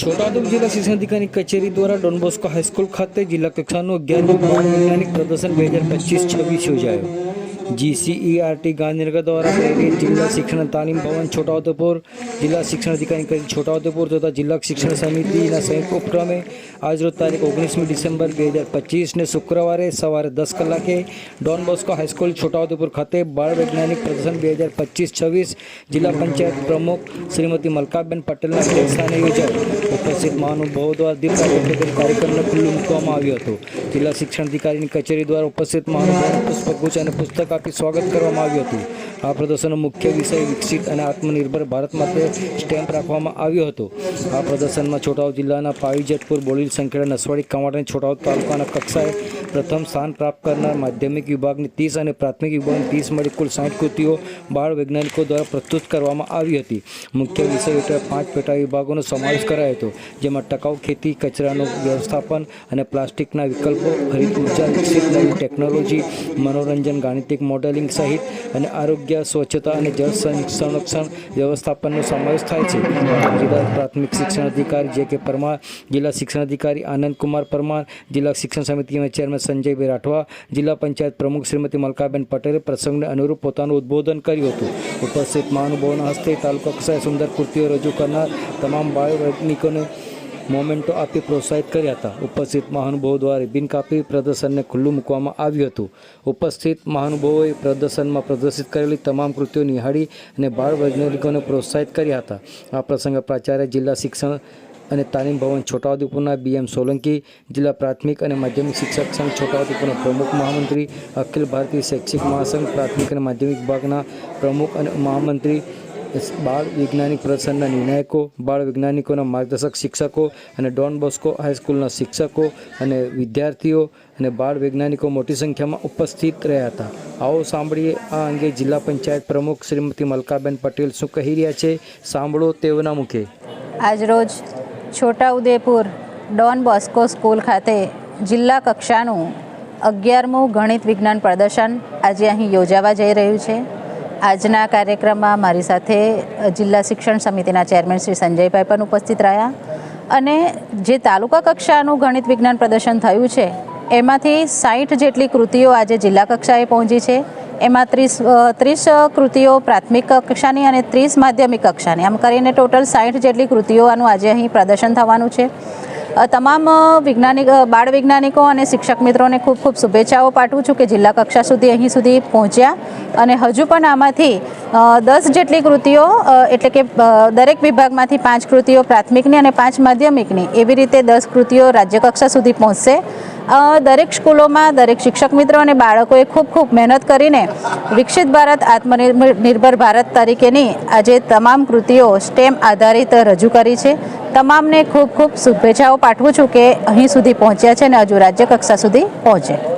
છોટાઉદેપુર જિલ્લા શિક્ષણ અધિકારી કચેરી દ્વારા ડોનબોસ્કો હાઈસ્કૂલ ખાતે જિલ્લા કક્ષાનું અગિયારમું બાળ વૈજ્ઞાનિક પ્રદર્શન બે હજાર પચીસ છવ્વીસ યોજાયો. જીસીઈઆરટી ગાંધીનગર દ્વારા પ્રેરિત જિલ્લા શિક્ષણ તાલીમ ભવન છોટાઉદેપુર જિલ્લા શિક્ષણ અધિકારી કચેરી છોટાઉદેપુર તથા જિલ્લા શિક્ષણ સમિતિના સંયુક્ત ઉપક્રમે આજરોજ તારીખ ઓગણીસમી ડિસેમ્બર બે હજાર પચીસને શુક્રવારે સવારે દસ કલાકે ડોન બોસ્કો હાઈસ્કૂલ છોટાઉદેપુર ખાતે બાળ વૈજ્ઞાનિક પ્રદર્શન બે હજાર પચીસ છવ્વીસ જિલ્લા પંચાયત પ્રમુખ શ્રીમતી મલકાબેન પટેલના અધ્યક્ષસ્થાને યોજાઈ ઉપસ્થિત મહાનુભાવો દ્વારા દીપ કાર્યક્રમને ખુલ્લું મૂકવામાં આવ્યું હતું જિલ્લા શિક્ષણ અધિકારીની કચેરી દ્વારા ઉપસ્થિત મહાનુભાવોને પુષ્પગુચ્છ અને પુસ્તક આપી સ્વાગત કરવામાં આવ્યું હતું. આ પ્રદર્શનનો મુખ્ય વિષય વિકસિત અને આત્મનિર્ભર ભારત માટે સ્ટેમ્પ રાખવામાં આવ્યો હતો. આ પ્રદર્શનમાં છોટાઉદ જિલ્લાના પાવી જેતપુર બોલીલ સંખેડા નસવાડી કવાંટ અને છોટાઉદ તાલુકાના કક્ષાએ પ્રથમ સ્થાન પ્રાપ્ત કરનાર માધ્યમિક વિભાગની ત્રીસ અને પ્રાથમિક વિભાગની ત્રીસ મળી કુલ સાઠ કૃતિઓ બાળ વૈજ્ઞાનિકો દ્વારા પ્રસ્તુત કરવામાં આવી હતી. મુખ્ય વિષય હેઠળ પાંચ પેટા વિભાગોનો સમાવેશ કરાયો હતો, જેમાં ટકાઉ ખેતી, કચરાનું વ્યવસ્થાપન અને પ્લાસ્ટિકના વિકલ્પો, હરિત ઊર્જા વિકસિત નવી ટેકનોલોજી, મનોરંજન, ગાણિતિક મોડેલિંગ સહિત અને આરોગ્ય, સ્વચ્છતા અને જળ સંરક્ષણ વ્યવસ્થાપનનો સમાવેશ થાય છે. જિલ્લા પ્રાથમિક શિક્ષણ અધિકારી જે કે પરમાર, જિલ્લા શિક્ષણ અધિકારી આનંદ કુમાર પરમાર, જિલ્લા શિક્ષણ સમિતિના ચેરમેન સંજયભાઈ રાઠવા જિલ્લા પંચાયત પ્રમુખ શ્રીમતી મલકાબેન પટેલે પ્રસંગને અનુરૂપ પોતાનું ઉદ્બોધન કર્યું હતું. ઉપસ્થિત મહાનુભાવોના હસ્તે તાલુકા કક્ષાએ સુંદર કૃતિઓ રજૂ કરનાર તમામ બાળવૈજ્ઞાનિકોને મોમેન્ટો આપી પ્રોત્સાહિત કર્યા હતા. ઉપસ્થિત મહાનુભાવો દ્વારા બિન કાપી પ્રદર્શનને ખુલ્લું મૂકવામાં આવ્યું હતું. ઉપસ્થિત મહાનુભાવોએ પ્રદર્શનમાં પ્રદર્શિત કરેલી તમામ કૃતિઓ નિહાળી અને બાળ વૈજ્ઞાનિકોને પ્રોત્સાહિત કર્યા હતા. આ પ્રસંગે પ્રાચાર્ય જિલ્લા શિક્ષણ અને તાલીમ ભવન છોટાઉદેપુરના બીએમ સોલંકી, જિલ્લા પ્રાથમિક અને માધ્યમિક શિક્ષક સંઘ છોટાઉદેપુરના પ્રમુખ મહામંત્રી, અખિલ ભારતીય શૈક્ષિક મહાસંઘ પ્રાથમિક અને માધ્યમિક વિભાગના પ્રમુખ અને મહામંત્રી બાળ વૈજ્ઞાનિક પ્રદર્શનના નિર્ણાયકો, બાળ વૈજ્ઞાનિકોના માર્ગદર્શક શિક્ષકો અને ડોન બોસ્કો હાઈસ્કૂલના શિક્ષકો અને વિદ્યાર્થીઓ અને બાળ વૈજ્ઞાનિકો મોટી સંખ્યામાં ઉપસ્થિત રહ્યા હતા. આવો સાંભળીએ આ અંગે જિલ્લા પંચાયત પ્રમુખ શ્રીમતી મલકાબેન પટેલ શું કહી રહ્યા છે? સાંભળો તેઓના મુખે. આજરોજ છોટાઉદેપુર ડોન બોસ્કો સ્કૂલ ખાતે જિલ્લા કક્ષાનું અગિયારમું ગણિત વિજ્ઞાન પ્રદર્શન આજે અહીં યોજાવા જઈ રહ્યું છે. આજના કાર્યક્રમમાં મારી સાથે જિલ્લા શિક્ષણ સમિતિના ચેરમેન શ્રી સંજયભાઈ પણ ઉપસ્થિત રહ્યા અને જે તાલુકા કક્ષાનું ગણિત વિજ્ઞાન પ્રદર્શન થયું છે, એમાંથી સાઠ જેટલી કૃતિઓ આજે જિલ્લા કક્ષાએ પહોંચી છે. એમાં ત્રીસ ત્રીસ કૃતિઓ પ્રાથમિક કક્ષાની અને ત્રીસ માધ્યમિક કક્ષાની. આમ કરીને ટોટલ સાઠ જેટલી કૃતિઓનું આજે અહીં પ્રદર્શન થવાનું છે. તમામ વૈજ્ઞાનિક બાળ વૈજ્ઞાનિકો અને શિક્ષક મિત્રોને ખૂબ ખૂબ શુભેચ્છાઓ પાઠવું છું કે જિલ્લા કક્ષા સુધી અહીં સુધી પહોંચ્યા. અને હજુ પણ આમાંથી દસ જેટલી કૃતિઓ એટલે કે દરેક વિભાગમાંથી પાંચ કૃતિઓ પ્રાથમિકની અને પાંચ માધ્યમિકની એવી રીતે દસ કૃતિઓ રાજ્ય કક્ષા સુધી પહોંચશે. દરેક સ્કૂલોમાં દરેક શિક્ષક મિત્રો અને બાળકોએ ખૂબ ખૂબ મહેનત કરીને વિકસિત ભારત, આત્મનિર્ભર નિર્ભર ભારત તરીકેની આજે તમામ કૃતિઓ સ્ટેમ આધારિત રજૂ કરી છે. તમામને ખૂબ ખૂબ શુભેચ્છાઓ પાઠવું છું કે અહીં સુધી પહોંચ્યા છે અને હજુ રાજ્ય કક્ષા સુધી પહોંચે.